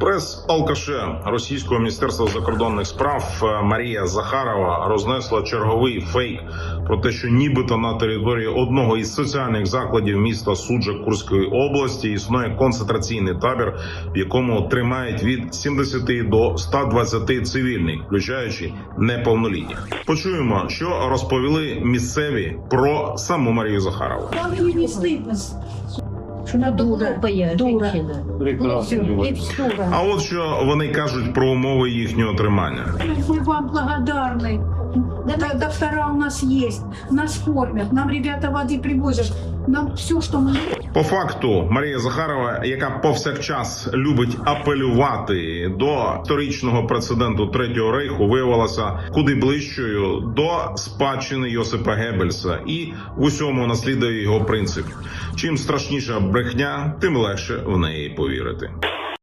Прес алкаше російського міністерства закордонних справ е, Марія Захарова рознесла черговий фейк про те, що нібито на території одного із соціальних закладів міста Суджа Курської області існує концентраційний табір, в якому тримають від 70 до 120 цивільних, включаючи неповнолітніх. Почуємо, що розповіли місцеві про саму Марію Захарову. Стидно, що вона дура. Глупая Дура. женщина. Прекрасно. І дура. А от що вони кажуть про умови їхнього тримання. Ми вам благодарны. Да, доктора у нас есть, нас кормят, нам ребята воды привозят, нам все, что мы По факту Марія Захарова, яка повсякчас любить апелювати до історичного прецеденту третього рейху, виявилася куди ближчою до спадщини Йосипа Геббельса і в усьому наслідує його принцип. Чим страшніша брехня, тим легше в неї повірити.